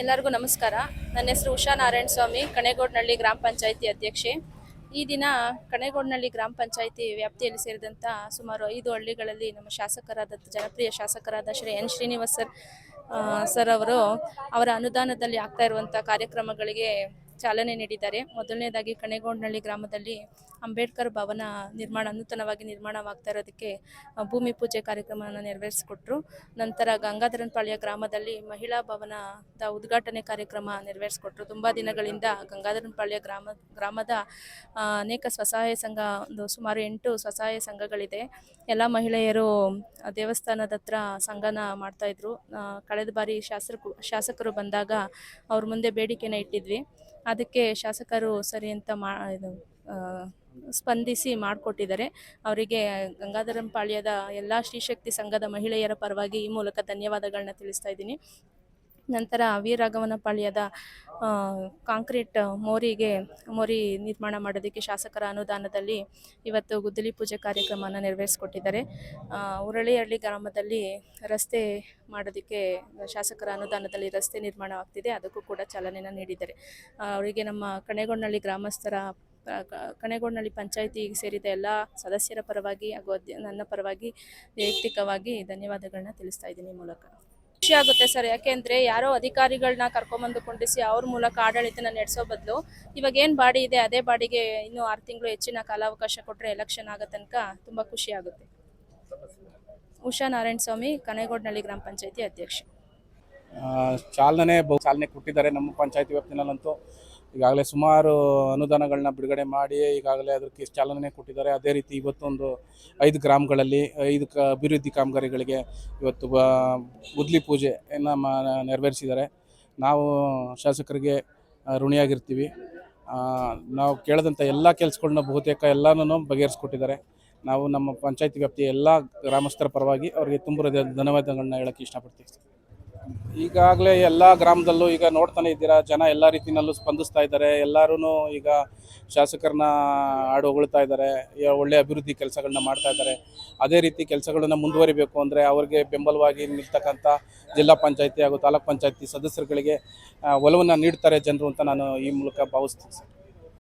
ಎಲ್ಲರಿಗೂ ನಮಸ್ಕಾರ. ನನ್ನ ಹೆಸರು ಉಷಾ ನಾರಾಯಣ ಸ್ವಾಮಿ ಕಣೆಗೋಡ್ನಳ್ಳಿ ಗ್ರಾಮ ಪಂಚಾಯಿತಿ ಅಧ್ಯಕ್ಷೆ. ಈ ದಿನ ಕಣೆಗೋಡ್ನಳ್ಳಿ ಗ್ರಾಮ ಪಂಚಾಯಿತಿ ವ್ಯಾಪ್ತಿಯಲ್ಲಿ ಸೇರಿದಂಥ ಸುಮಾರು ಐದು ಹಳ್ಳಿಗಳಲ್ಲಿ ನಮ್ಮ ಶಾಸಕರಾದ, ಜನಪ್ರಿಯ ಶಾಸಕರಾದ Shri N Srinivas sir sir ಅವರು ಅವರ ಅನುದಾನದಲ್ಲಿ ಆಗ್ತಾ ಇರುವಂಥ ಕಾರ್ಯಕ್ರಮಗಳಿಗೆ ಚಾಲನೆ ನೀಡಿದ್ದಾರೆ. ಮೊದಲನೇದಾಗಿ ಕಣೆಗೋಡ್ನಳ್ಳಿ ಗ್ರಾಮದಲ್ಲಿ ಅಂಬೇಡ್ಕರ್ ಭವನ ನಿರ್ಮಾಣ, ನೂತನವಾಗಿ ನಿರ್ಮಾಣವಾಗ್ತಾ ಇರೋದಕ್ಕೆ ಭೂಮಿ ಪೂಜೆ ಕಾರ್ಯಕ್ರಮವನ್ನು ನೆರವೇರಿಸಿಕೊಟ್ರು. ನಂತರ ಗಂಗಾಧರನಪಾಳ್ಯ ಗ್ರಾಮದಲ್ಲಿ ಮಹಿಳಾ ಭವನದ ಉದ್ಘಾಟನೆ ಕಾರ್ಯಕ್ರಮ ನೆರವೇರಿಸಿಕೊಟ್ರು. ತುಂಬ ದಿನಗಳಿಂದ ಗಂಗಾಧರನಪಾಳ್ಯ ಗ್ರಾಮ, ಗ್ರಾಮದ ಅನೇಕ ಸ್ವಸಹಾಯ ಸಂಘ, ಒಂದು ಸುಮಾರು ಎಂಟು ಸ್ವಸಹಾಯ ಸಂಘಗಳಿದೆ. ಎಲ್ಲ ಮಹಿಳೆಯರು ದೇವಸ್ಥಾನದ ಹತ್ರ ಸಂಘನ ಮಾಡ್ತಾಯಿದ್ರು ಕಳೆದ ಬಾರಿ ಶಾಸಕರು ಶಾಸಕರು ಬಂದಾಗ ಅವ್ರ ಮುಂದೆ ಬೇಡಿಕೆನ ಇಟ್ಟಿದ್ವಿ. ಅದಕ್ಕೆ ಶಾಸಕರು ಸರಿ ಅಂತ ಮಾ ಇದು ಸ್ಪಂದಿಸಿ ಮಾಡಿಕೊಟ್ಟಿದ್ದಾರೆ. ಅವರಿಗೆ ಗಂಗಾಧರಂಪಾಳ್ಯದ ಎಲ್ಲ ಶ್ರೀಶಕ್ತಿ ಸಂಘದ ಮಹಿಳೆಯರ ಪರವಾಗಿ ಈ ಮೂಲಕ ಧನ್ಯವಾದಗಳನ್ನ ತಿಳಿಸ್ತಾ ಇದ್ದೀನಿ. ನಂತರ ವೀರರಾಘವನ ಪಾಳ್ಯದ ಕಾಂಕ್ರೀಟ್ ಮೋರಿಗೆ ಮೋರಿ ನಿರ್ಮಾಣ ಮಾಡೋದಕ್ಕೆ ಶಾಸಕರ ಅನುದಾನದಲ್ಲಿ ಇವತ್ತು ಗುದ್ದಲಿ ಪೂಜೆ ಕಾರ್ಯಕ್ರಮನ ನೆರವೇರಿಸ್ಕೊಟ್ಟಿದ್ದಾರೆ. ಉರಳಿಹಳ್ಳಿ ಗ್ರಾಮದಲ್ಲಿ ರಸ್ತೆ ಮಾಡೋದಕ್ಕೆ ಶಾಸಕರ ಅನುದಾನದಲ್ಲಿ ರಸ್ತೆ ನಿರ್ಮಾಣವಾಗ್ತಿದೆ. ಅದಕ್ಕೂ ಕೂಡ ಚಾಲನೆಯನ್ನು ನೀಡಿದ್ದಾರೆ. ಅವರಿಗೆ ನಮ್ಮ ಕಣೆಗೊಂಡಳ್ಳಿ ಗ್ರಾಮಸ್ಥರ ಆ, ಕ- ಕಣೆಗೊಂಡನಹಳ್ಳಿ ಪಂಚಾಯಿತಿಗೆ ಸೇರಿದ ಎಲ್ಲ ಸದಸ್ಯರ ಪರವಾಗಿ ಹಾಗೂ ನನ್ನ ಪರವಾಗಿ ವೈಯಕ್ತಿಕವಾಗಿ ಧನ್ಯವಾದಗಳನ್ನ ತಿಳಿಸ್ತಾ ಇದ್ದೀನಿ ಮೂಲಕ. ಖುಷಿ ಆಗುತ್ತೆ ಸರ್. ಯಾಕೆಂದ್ರೆ ಯಾರೋ ಅಧಿಕಾರಿಗಳನ್ನ ಕರ್ಕೊಂಬಂದು ಕೊಂಡಿಸಿ ಅವ್ರ ಮೂಲಕ ಆಡಳಿತನ ನಡೆಸೋ ಬದಲು ಇವಾಗ ಏನ್ ಬಾಡಿ ಇದೆ, ಅದೇ ಬಾಡಿಗೆ ಇನ್ನು ಆರು ತಿಂಗಳು ಹೆಚ್ಚಿನ ಕಾಲಾವಕಾಶ ಕೊಟ್ಟರೆ ಎಲೆಕ್ಷನ್ ಆಗೋ ತನಕ ತುಂಬಾ ಖುಷಿ ಆಗುತ್ತೆ. ಉಷಾ ನಾರಾಯಣ ಸ್ವಾಮಿ ಕನೇಗೋಡ್ನಳ್ಳಿ ಗ್ರಾಮ ಪಂಚಾಯತಿ ಅಧ್ಯಕ್ಷ. ಚಾಲನೆ ಚಾಲನೆ ಕೊಟ್ಟಿದ್ದಾರೆ ನಮ್ಮ ಪಂಚಾಯತಿ ವ್ಯಾಪ್ತಿನಲ್ಲಂತೂ. ಈಗಾಗಲೇ ಸುಮಾರು ಅನುದಾನಗಳನ್ನ ಬಿಡುಗಡೆ ಮಾಡಿ ಈಗಾಗಲೇ ಅದಕ್ಕೆ ಚಾಲನೆ ಕೊಟ್ಟಿದ್ದಾರೆ. ಅದೇ ರೀತಿ ಇವತ್ತೊಂದು ಐದು ಗ್ರಾಮಗಳಲ್ಲಿ, ಐದು ಕ, ಅಭಿವೃದ್ಧಿ ಕಾಮಗಾರಿಗಳಿಗೆ ಇವತ್ತು ಬ, ಗುದ್ಲಿ ಪೂಜೆಯನ್ನು ಮ, ನೆರವೇರಿಸಿದ್ದಾರೆ. ನಾವು ಶಾಸಕರಿಗೆ ಋಣಿಯಾಗಿರ್ತೀವಿ. ನಾವು ಕೇಳಿದಂಥ ಎಲ್ಲ ಕೆಲಸಗಳನ್ನ ಬಹುತೇಕ ಎಲ್ಲನೂ ಬಗೆಹರಿಸ್ಕೊಟ್ಟಿದ್ದಾರೆ. ನಾವು ನಮ್ಮ ಪಂಚಾಯತಿ ವ್ಯಾಪ್ತಿಯ ಎಲ್ಲ ಗ್ರಾಮಸ್ಥರ ಪರವಾಗಿ ಅವರಿಗೆ ತುಂಬ ಧನ್ಯವಾದಗಳನ್ನ ಹೇಳೋಕ್ಕೆ ಇಷ್ಟಪಡ್ತೀವಿ. ಈಗಾಗಲೇ ಎಲ್ಲ ಗ್ರಾಮದಲ್ಲೂ ಈಗ ನೋಡ್ತಾನೆ ಇದ್ದೀರಾ, ಜನ ಎಲ್ಲ ರೀತಿಯಲ್ಲೂ ಸ್ಪಂದಿಸ್ತಾ ಇದ್ದಾರೆ ಎಲ್ಲರೂ ಈಗ ಶಾಸಕರನ್ನ ಹಾಡು ಹೊಗಳ್ತಾ ಇದ್ದಾರೆ ಒಳ್ಳೆ ಅಭಿವೃದ್ಧಿ ಕೆಲಸಗಳನ್ನ ಮಾಡ್ತಾ ಇದ್ದಾರೆ. ಅದೇ ರೀತಿ ಕೆಲಸಗಳನ್ನ ಮುಂದುವರಿಬೇಕು ಅಂದರೆ ಅವ್ರಿಗೆ ಬೆಂಬಲವಾಗಿ ನಿಲ್ತಕ್ಕಂಥ ಜಿಲ್ಲಾ ಪಂಚಾಯತಿ ಹಾಗೂ ತಾಲೂಕ್ ಪಂಚಾಯತಿ ಸದಸ್ಯರುಗಳಿಗೆ ಒಲವನ್ನು ನೀಡ್ತಾರೆ ಜನರು ಅಂತ ನಾನು ಈ ಮೂಲಕ ಭಾವಿಸ್ತೀನಿ